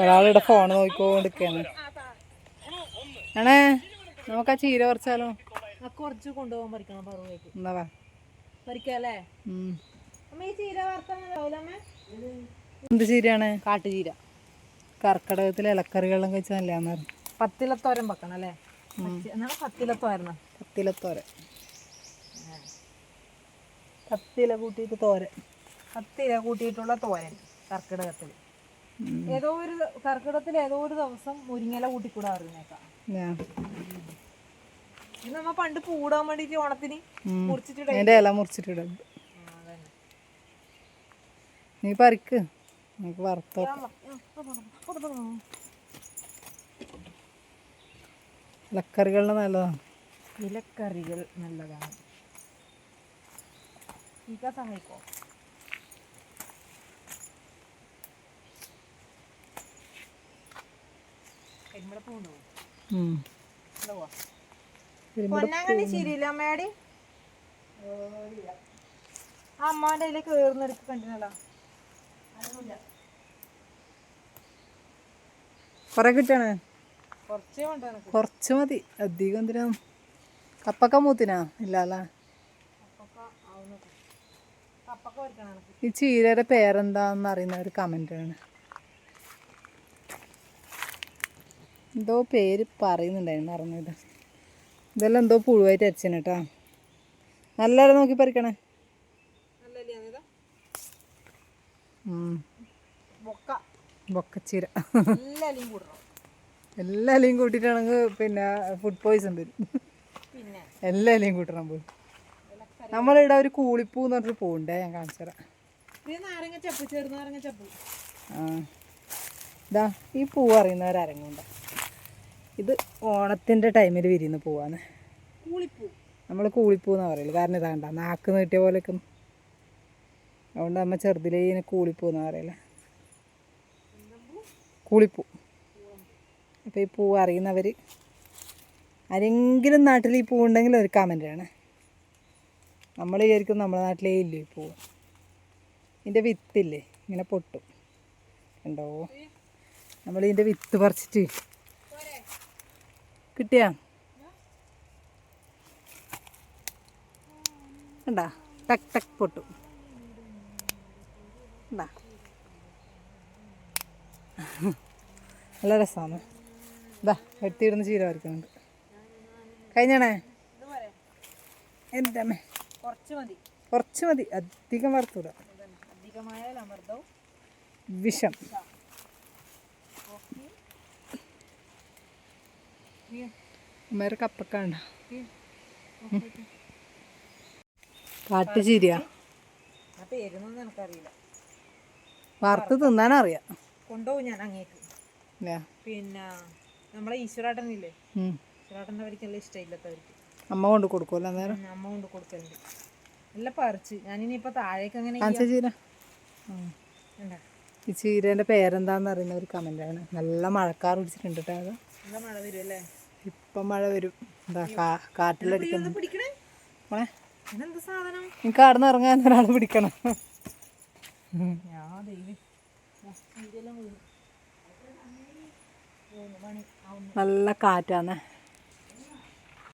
ഒരാളിവിടെ phone നോക്കിക്കൊണ്ടിരിക്കാണ്. ആണേ നമുക്ക് ആ ചീര കുറച്ചാലോ കുറച്ച് കൊണ്ടുപോകാൻ പറിക്കണം പറവേക്ക് പറിക്കല്ലേ? എന്ത് ചീരയാണ് കാട്ടുചീര. കർക്കിടകത്തിൽ ഇലക്കറികളെല്ലാം കഴിച്ചാൽ നല്ലതാന്ന് പറഞ്ഞു പത്തിലത്തോരൻ വെക്കണം അല്ലേ? എന്നാണ് പത്തിലത്തോരന? പത്തിലത്തോര പത്തില കൂട്ടിയിട്ട് തോരൻ. പത്തില കൂട്ടിയിട്ടുള്ള തോരൻ കർക്കിടകത്തിൽ. ഏതോ ഒരു കർക്കിടത്തിൽ ഏതോ ഒരു ദിവസം മുരിങ്ങല കൂട്ടിക്കൂടാ അറിയുന്നേക്കാം ഇത് നമ്മ പണ്ട് പൂടാൻ വേണ്ടിട്ട് ഓണത്തിന്. മുറിച്ചിട്ട് ഇല മുറിച്ചിട്ടിടും നീ പറിക്ക്. നമുക്ക് വറുത്തോ ഇലക്കറികളിന് നല്ലതാണ് ഇലക്കറികൾ നല്ലതാണ്. സഹായിക്കോ? പൊന്നാങ്കണ്ണി ശരിയില്ല അമ്മയാടി? ആ അമ്മാന്റെ അതിൽ കേറുന്നെടുക്ക് കണ്ടിനല്ലോ കൊറേ കിട്ടണേ? കുറച്ചേ മതി. അധികം എന്തിനാ? കപ്പക്ക മൂത്തിനാ? ഇല്ല അല്ലേ കപ്പൊക്കെ ആവുന്നത് കപ്പൊക്കെ ഈ ചീരയുടെ പേരെന്താന്ന് അറിയുന്ന ഒരു കമന്റ് ആണ്. എന്തോ പേര് പറയുന്നുണ്ടായിരുന്നു അറിഞ്ഞത് ഇതെല്ലാം എന്തോ പുഴുവായിട്ട് അരച്ചന് കേട്ടോ. നല്ല നോക്കി പറിക്കണേ? ബൊക്കച്ചീര എല്ലാം കൂട്ടിട്ടാണെങ്കിൽ എല്ലാ ഇലയും കൂട്ടിയിട്ടാണെങ്കിൽ പിന്നെ ഫുഡ് പോയിസൺ വരും. എല്ലാ ഇലയും കൂട്ടണം പോയി. നമ്മളിവിടെ ഒരു കൂളിപ്പൂ എന്ന് പറഞ്ഞിട്ട് പൂണ്ടേ ഞാൻ കാണിച്ചു തരാം. ആ. ഇതാ ഈ പൂ അറിയുന്നവരരങ്ങുണ്ട. ഇത് ഓണത്തിന്റെ ടൈമിൽ വിരിയുന്ന പൂവാണ് കൂളിപ്പൂ. നമ്മൾ കൂളിപ്പൂ എന്നാ പറയൽ. കാരണം ഇതാണ്ട നാക്ക് നീട്ടിയ പോലെ ഒക്കെ അതുകൊണ്ട് അമ്മ ചെറുതിലേ ഇതിനെ കൂളിപ്പൂ എന്നാ പറയൽ. കൂളിപ്പൂ. അപ്പോൾ ഈ പൂ അറിയുന്നവർ ആരെങ്കിലും നാട്ടിൽ ഈ പൂ ഉണ്ടെങ്കിൽ ഒരു കമന്റ് ആണ് നമ്മൾ വിചാരിക്കും നമ്മുടെ നാട്ടിലേ ഇല്ലേ ഈ പൂ. ഇതിന്റെ വിത്തില്ലേ? ഇങ്ങനെ പൊട്ടും. ഉണ്ടോ നമ്മൾ ഇതിന്റെ വിത്ത് പറിച്ചിട്ട് കിട്ടിയാ? ഉണ്ടാ ടക് ടക് പൊട്ടു. ഉണ്ടാ നല്ല രസമാണ്. ഇതാ എടുത്തിരുന്ന് ചീര വരയ്ക്കുന്നുണ്ട് കഴിഞ്ഞാണേ? എന്താ കുറച്ച് മതി. കുറച്ച് മതി. അധികം വറുത്തൂടാ. അമൃതവും വിഷം. അമ്മേരെ കപ്പക്കാണ്ട പേരൊന്നും എനിക്കറിയില്ല. വറുത്ത് തിന്നാനറിയാം. കൊണ്ടുപോകും ഞാൻ അങ്ങേക്ക്. പിന്നെ നമ്മളെ ഈശ്വരാട്ടനില്ലേ. ഈശ്വരാട്ടന്റെ അവർക്കെല്ലാം ഇഷ്ടമില്ലാത്തവർക്ക്. അമ്മ കൊണ്ട് കൊടുക്കുമല്ലോ അന്നേരം? അമ്മ കൊണ്ട് കൊടുക്കലുണ്ട്. നല്ല പറിച്ച്. ഞാനിനിയിപ്പോൾ താഴേക്ക് അങ്ങനെ ചീര? ഈ ചീരേന്റെ പേരെന്താന്ന് അറിയുന്ന ഒരു കമന്റാണ് നല്ല മഴക്കാർ പിടിച്ചിട്ടുണ്ട് കേട്ടോ അത്. നല്ല മഴ വരും അല്ലേ ഇപ്പം മഴ വരും. എന്താ കാ എനിക്ക് അവിടെ നിന്ന് ഇറങ്ങാൻ ഒരാൾ പിടിക്കണം. നല്ല കാറ്റാണ്